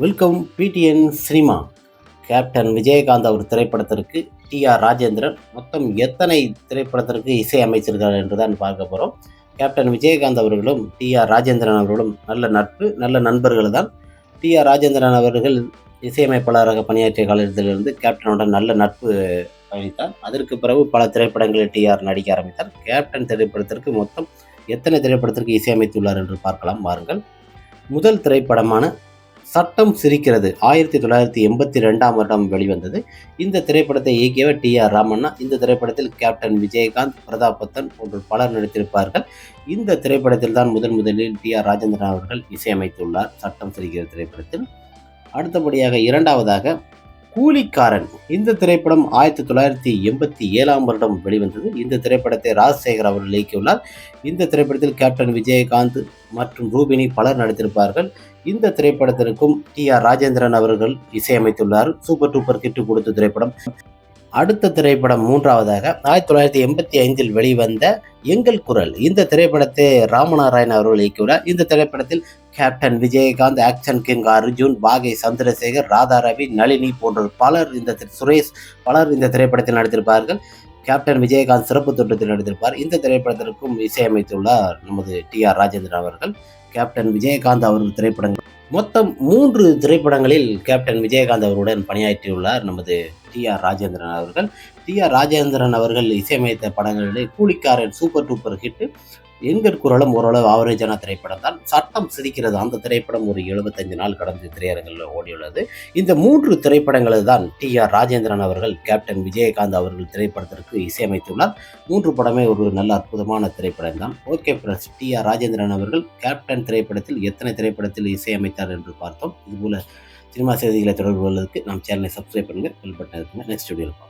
Welcome PTN cinema. Captain Vijayakanth அவர் திரைப்படத்திற்கு T R Rajendran மொத்தம் எத்தனை திரைப்படத்திற்கு இசை அமைச்சிருக்கார் என்று தான் பார்க்க போகிறோம் கேப்டன் விஜயகாந்த் அவர்களும் டி ஆர் ராஜேந்திரன் அவர்களும் நல்ல நட்பு நல்ல நண்பர்கள் தான் டி ஆர் ராஜேந்திரன் அவர்கள் இசையமைப்பாளராக பணியாற்றிய காலத்திலிருந்து கேப்டனுடன் நல்ல நட்பு பயணித்தார். அதற்கு பிறகு பல திரைப்படங்களில் டி ஆர் நடிக்க ஆரம்பித்தார். கேப்டன் திரைப்படத்திற்கு மொத்தம் எத்தனை திரைப்படத்திற்கு இசையமைத்துள்ளார் என்று பார்க்கலாம் வாருங்கள். முதல் திரைப்படமான சட்டம் சிரிக்கிறது. ஆயிரத்தி தொள்ளாயிரத்தி எண்பத்தி ரெண்டாம் வருடம் வெளிவந்தது. இந்த திரைப்படத்தை இயக்கியவர் டி ஆர் ராமண்ணா. இந்த திரைப்படத்தில் கேப்டன் விஜயகாந்த் பிரதாபத்தன் போன்ற பலர் நடித்திருப்பார்கள். இந்த திரைப்படத்தில் தான் முதன் முதலில் டி ஆர் ராஜேந்திரன் அவர்கள் இசையமைத்துள்ளார். சட்டம் சிரிக்கிற திரைப்படத்தில். அடுத்தபடியாக இரண்டாவதாக கூலிக்காரன். இந்த திரைப்படம் ஆயிரத்தி தொள்ளாயிரத்தி எண்பத்தி ஏழாம் வருடம் வெளிவந்தது. இந்த திரைப்படத்தை ராஜசேகர் அவர்கள் இயக்கியுள்ளார். இந்த திரைப்படத்தில் கேப்டன் விஜயகாந்த் மற்றும் ரூபினி பலர் நடித்திருப்பார்கள். இந்த திரைப்படத்திற்கும் டி ஆர் ராஜேந்திரன் அவர்கள் இசையமைத்துள்ளார். சூப்பர் டூப்பர் கிட்டு கொடுத்த திரைப்படம். அடுத்த திரைப்படம் மூன்றாவதாக ஆயிரத்தி தொள்ளாயிரத்தி எண்பத்தி ஐந்தில் வெளிவந்த எங்கள் குரல். இந்த திரைப்படத்தை ராமநாராயண் அவர்கள் இயக்கியுள்ளார். இந்த திரைப்படத்தில் captain Vijayakanth action king Arjun Vagai Chandrasekhar Radha Ravi Nalini போன்ற பலர் இந்த சுரேஷ் பலர் இந்த திரைப்படத்தில் நடித்திருப்பார்கள். கேப்டன் விஜயகாந்த் சிறப்பு தோட்டத்தில் நடித்திருப்பார். இந்த திரைப்படத்திற்கும் இசையமைத்துள்ளார் நமது டி ஆர் ராஜேந்திரன் அவர்கள். கேப்டன் விஜயகாந்த் அவர்கள் திரைப்படங்கள். மொத்தம் மூன்று திரைப்படங்களில் கேப்டன் விஜயகாந்த் அவருடன் பணியாற்றியுள்ளார் நமது டி ஆர் ராஜேந்திரன் அவர்கள். டி ஆர் ராஜேந்திரன் அவர்கள் இசையமைத்த படங்களிலே கூலிக்காரன் சூப்பர் டூப்பர் ஹிட் எங்கள் குரலும் ஓரளவு ஆவரேஜான திரைப்படம் தான் சட்டம் சிரிக்கிறது அந்த திரைப்படம் ஒரு எழுபத்தஞ்சு நாள் கடந்து திரையரங்கில் ஓடியுள்ளது. இந்த மூன்று திரைப்படங்களை தான் டி ஆர் ராஜேந்திரன் அவர்கள் கேப்டன் விஜயகாந்த் அவர்கள் திரைப்படத்திற்கு இசையமைத்துள்ளார். மூன்று படமே ஒரு நல்ல அற்புதமான திரைப்படம் தான் okay press T R Rajendran அவர்கள் கேப்டன் திரைப்படத்தில் எத்தனை திரைப்படத்தில் இசையமைத்தார் என்று பார்த்தோம். இதுபோல சினிமா செய்திகளை தொடர்பு கொள்வதற்கு நம் சேனலை சப்ஸ்கிரைப் பண்ணுங்கள் பெல் பட்டன் இருக்குங்க நெக்ஸ்ட் வீடியோவில் பார்ப்போம்.